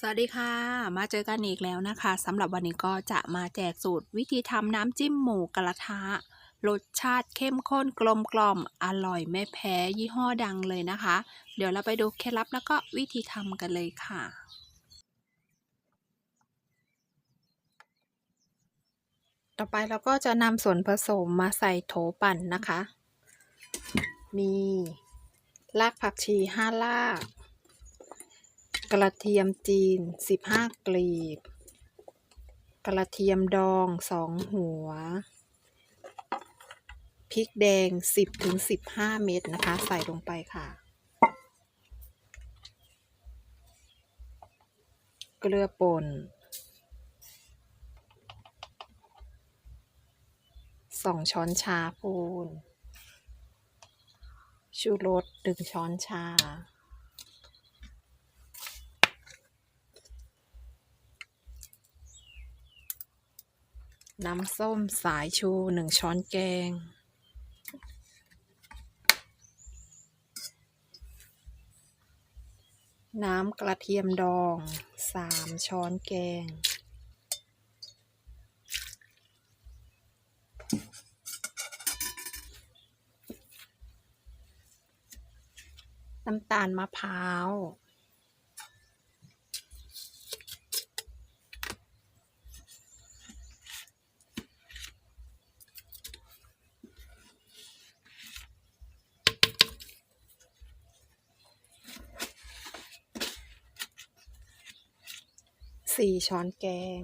สวัสดีค่ะ มาเจอกันอีกแล้วนะคะสำหรับวันนี้ก็จะมาแจกสูตร วิธีทำน้ำจิ้มหมูกระทะรสชาติเข้มข้นกลมกล่อมอร่อยไม่แพ้ยี่ห้อดังเลยนะคะ เดี๋ยวเราไปดูเคล็ดลับแล้วก็วิธีทำกันเลยค่ะ ต่อไปเราก็จะนำส่วนผสมมาใส่โถปั่นนะคะ มีรากผักชี5ราก กระเทียมจีน 15 กลีบ กระเทียมดอง 2 หัว พริกแดง 10-15 เม็ดนะคะ ใส่ลงไปค่ะ เกลือป่นสองช้อนชาพูน ชูรสหนึ่งช้อนชา น้ำส้มสายชูหนึ่งช้อนแกง น้ำกระเทียมดองสามช้อนแกง น้ำตาลมะพร้าว สี่ช้อนแกง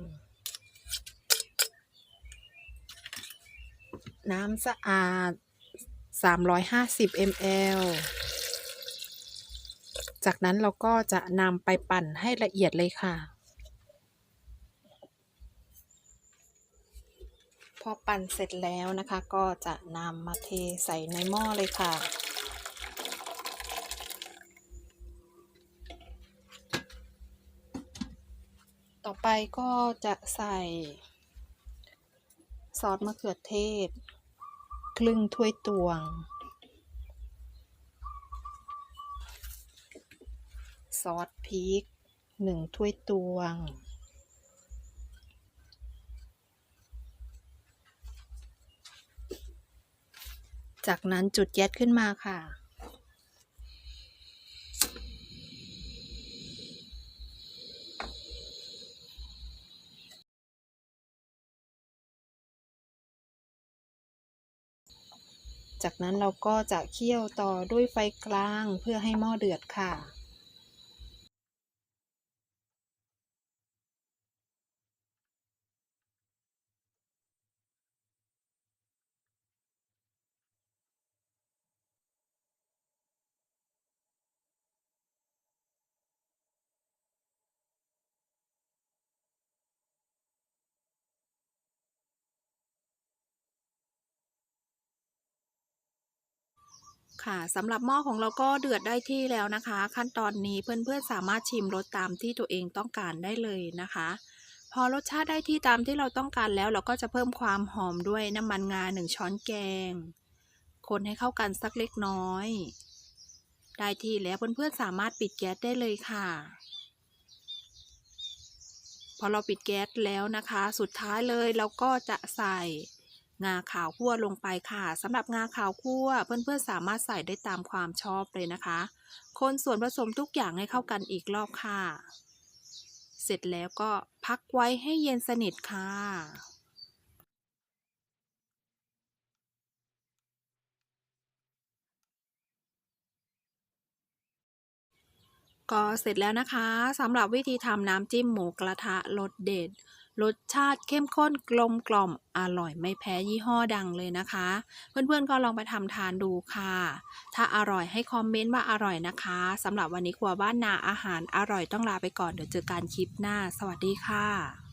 น้ำสะอาด 350 ml จากนั้นเราก็จะนำไปปั่นให้ละเอียดเลยค่ะ พอปั่นเสร็จแล้วนะคะ ก็จะนำมาเทใส่ในหม้อเลยค่ะ ต่อไปก็จะใส่ซอสมะเขือเทศ ครึ่งถ้วยตวง ซอสพริกหนึ่งถ้วยตวง จากนั้นจุดแก๊สขึ้นมาค่ะ จากนั้นเราก็จะเคี่ยวต่อด้วยไฟกลางเพื่อให้หม้อเดือดค่ะ ค่ะสำหรับหม้อของเราก็เดือดได้ที่แล้วนะคะ ขั้นตอนนี้เพื่อนๆสามารถชิมรสตามที่ตัวเองต้องการได้เลยนะคะ พอรสชาติได้ที่ตามที่เราต้องการแล้ว เราก็จะเพิ่มความหอมด้วยน้ำมันงาหนึ่งช้อนแกง คนให้เข้ากันสักเล็กน้อย ได้ที่แล้วเพื่อนๆสามารถปิดแก๊สได้เลยค่ะ พอเราปิดแก๊สแล้วนะคะ สุดท้ายเลยเราก็จะใส่ งาขาวคั่วลงไปค่ะสำหรับงาขาวคั่วเพื่อนๆสามารถใส่ได้ตามความชอบเลยนะคะ คนส่วนผสมทุกอย่างให้เข้ากันอีกรอบค่ะ เสร็จแล้วก็พักไว้ให้เย็นสนิทค่ะก็เสร็จแล้วนะคะสำหรับวิธีทำน้ำจิ้มหมูกระทะรสเด็ด รสชาติเข้มข้นกลมกล่อมอร่อยไม่แพ้ยี่ห้อดังเลยนะคะ เพื่อนๆก็ลองไปทำทานดูค่ะ ถ้าอร่อยให้คอมเมนต์ว่าอร่อยนะคะสำหรับวันนี้ครัวบ้านนาอาหารอร่อยต้องลาไปก่อนเดี๋ยวเจอกันคลิปหน้า สวัสดีค่ะ